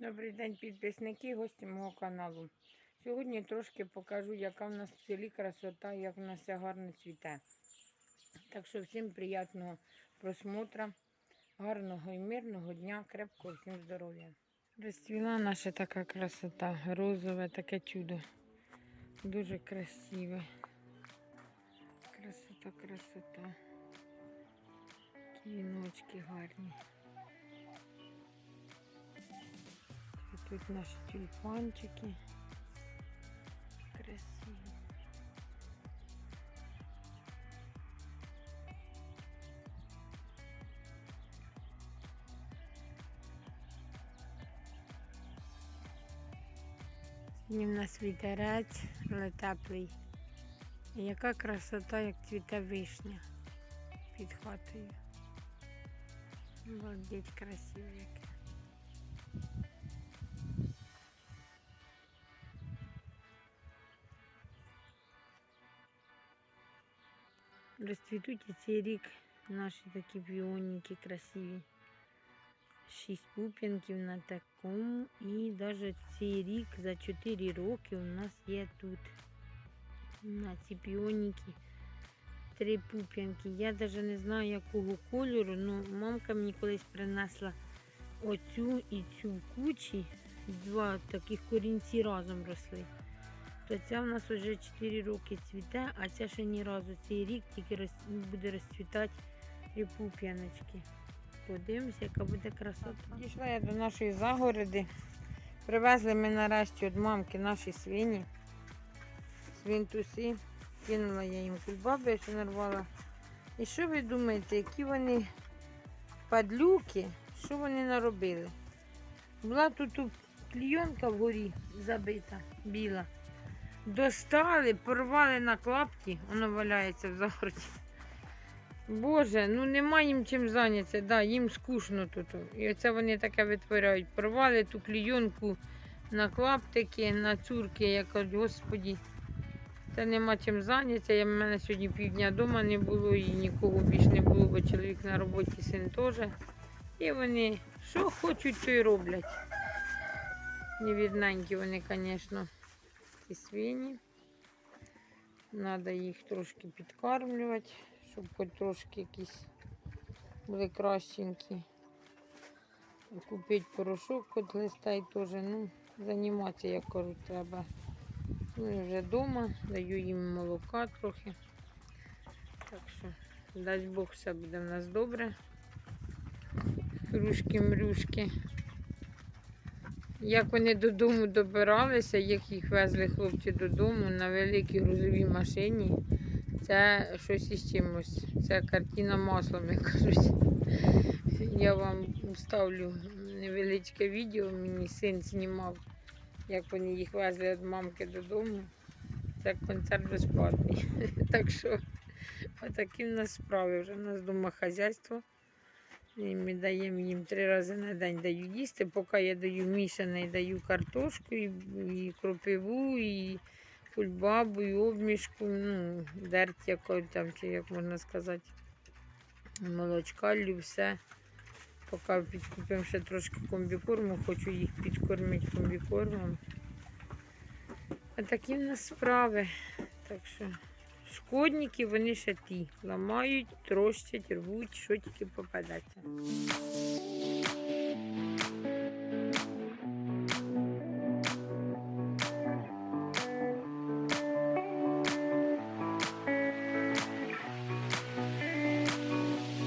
Добрий день, підписники, гості мого каналу. Сьогодні трошки покажу, яка в нас в селі красота, як в нас все гарно цвіте. Так що всім приємного просмотра, гарного і мирного дня, крепкого всім здоров'я. Розцвіла наша така красота, розове таке чудо. Дуже красиве. Красота, красота. Віночки гарні. Тут наші тюльпанчики. Красиві. Сьогодні в нас вітерець, але теплий. Яка красота, як цвіте вишня під хатою. Обалдеть красиво яке. Розцвітуть цей рік наші такі піоніки красиві. Шість пуп'янків на такому. І навіть цей рік за 4 роки у нас є тут на ці піоніки три пуп'янки. Я навіть не знаю якого кольору, але мамка мені колись принесла оцю і цю кучі. Два таких корінці разом росли. То ця в нас вже 4 роки цвіте, а ця ще ні разу цей рік тільки роз... буде розцвітати три пуп'яночки. Подивимося, яка буде красота. Дійшла я до нашої загороди. Привезли ми нарешті від мамки наші свині. Свинтуси. Кинула я їм кульбаби, що нарвала. І що ви думаєте, які вони падлюки, що вони наробили? Була тут клійонка вгорі забита, біла. Достали, порвали на клапті, воно валяється в загороді. Боже, ну нема їм чим зайнятися, да, їм скучно тут. І оце вони таке витворяють. Порвали ту клійонку на клаптики, на цурки, я кажу, господі, та нема чим зайнятися. Я в мене сьогодні півдня вдома не було і нікого більш не було, бо чоловік на роботі, син теж. І вони що хочуть, то й роблять. Невідненькі вони, звісно, ці свині. Треба їх трошки підкармлювати, щоб хоч трошки якісь були кращенькі. Купити порошок від листа і теж, ну, займатися, як кажуть, треба. Ну вже вдома, даю їм молока трохи. Так що, дасть Бог, все буде в нас добре. Хрюшки-мрюшки. Як вони додому добиралися, як їх везли хлопці додому на великій грузовій машині, це щось із чимось. Це картина маслом, як кажуть. Я вам вставлю невеличке відео, мені син знімав, як вони їх везли від мамки додому. Це концерт безплатний. Так що отакі в нас справи. Вже в нас вдома хазяйство. І ми даємо їм три рази на день даю їсти. Поки я даю мішаний, даю картошку, і, і кропиву, і кульбабу, і обмішку, ну, дерть якої там, чи як можна сказати, молочка, лю, все. Поки підкупимо ще трошки комбікорму, хочу їх підкормити комбікормом. А такі в нас справи. Так що шкодники вони ще ті. Ламають, трощать, рвуть, що тільки попадеться.